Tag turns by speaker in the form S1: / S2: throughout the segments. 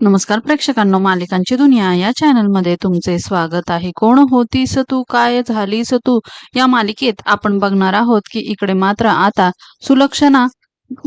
S1: नमस्कार प्रेक्षकांनो मालिकांची दुनिया या चॅनलमध्ये तुमचे स्वागत आहे. कोण होतीस तू? काय झालीस तू? या मालिकेत आपण बघणार आहोत की इकडे मात्र आता सुलक्षणा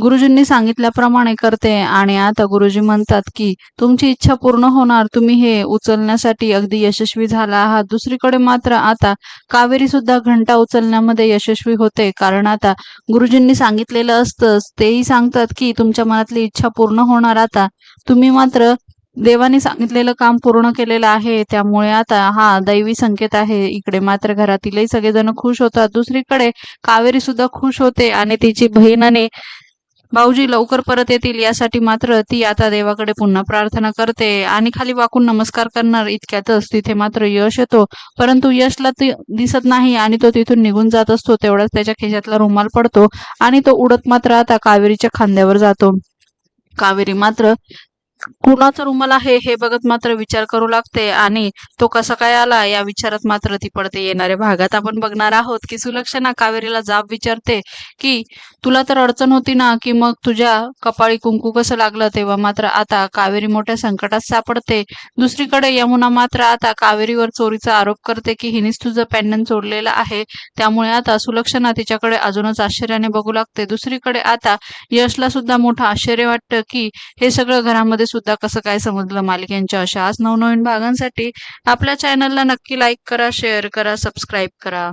S1: गुरुजींनी सांगितल्याप्रमाणे करते आणि आता गुरुजी म्हणतात की तुमची इच्छा पूर्ण होणार. तुम्ही हे उचलण्यासाठी अगदी यशस्वी झाला आहात. दुसरीकडे मात्र आता कावेरी सुद्धा घंटा उचलण्यामध्ये यशस्वी होते. कारण आता गुरुजींनी सांगितलेलं असतं तेही सांगतात की तुमच्या मनातली इच्छा पूर्ण होणार आता. तुम्ही मात्र देवाने सांगितलेलं काम पूर्ण केलेलं आहे. त्यामुळे आता हा दैवी संकेत आहे. इकडे मात्र घरातीलही सगळेजण खुश होतात. दुसरीकडे कावेरी सुद्धा खुश होते आणि तिची बहिणाने आणि भाऊजी लवकर परत येतील यासाठी मात्र ती आता देवाकडे पुन्हा प्रार्थना करते. आणि खाली वाकून नमस्कार करणार इतक्यातच तिथे मात्र यश येतो. परंतु यशला ती दिसत नाही आणि तो तिथून निघून जात असतो. तेवढाच त्याच्या खिशातला रुमाल पडतो आणि तो उडत मात्र आता कावेरीच्या खांद्यावर जातो. कावेरी मात्र कुणाचा रुमाल आहे हे बघत मात्र विचार करू लागते आणि तो कसा काय आला या विचारात मात्र ती पडते येणाऱ्या भागात. आपण बघणार आहोत की सुलक्षणा कावेरीला जाब विचारते की तुला तर अडचण होती ना की मग तुझ्या कपाळी कुंकू कसं लागलं? तेव्हा मात्र आता कावेरी मोठ्या संकटात सापडते. दुसरीकडे यमुना मात्र आता कावेरीवर चोरीचा आरोप करते की हिनेच तुझं पॅन्डन चोरलेलं आहे. त्यामुळे आता सुलक्षणा तिच्याकडे अजूनच आश्चर्याने बघू लागते. दुसरीकडे आता यशला सुद्धा मोठं आश्चर्य वाटतं की हे सगळं घरामध्ये सुद्धा कसं काय समजलं मालिकेंच्या अशाच नवनवीन भागांसाठी आपल्या चॅनलला नक्की लाईक करा शेअर करा सबस्क्राईब करा.